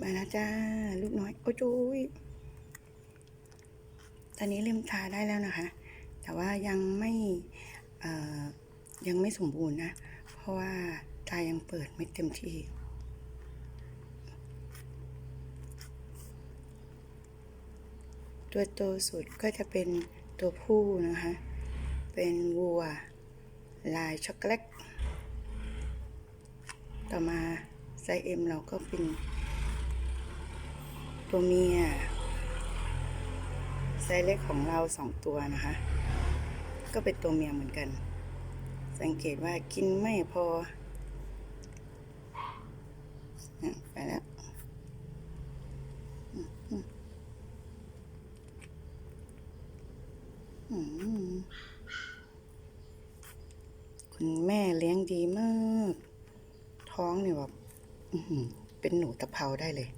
มาแล้วจ้า ลูกน้อย โอ้จุยตอนนี้เริ่มทาได้แล้วนะคะ แต่ว่ายังไม่ยังไม่สมบูรณ์นะ เพราะว่าตายังเปิดไม่เต็มที่ตัวโตสุดก็จะเป็นตัวผู้นะคะ เป็นวัว ลายช็อกโกแลต ต่อมาไซส์เอ็มเราก็เป็น ตัวเมียไซส์เล็กของเราสองตัวนะคะ ก็เป็นตัวเมียเหมือนกัน สังเกตว่ากินไม่พออะไปแล้วคุณแม่เลี้ยงดีมาก ท้องเนี่ยแบบเป็นหนูตะเภาได้เลย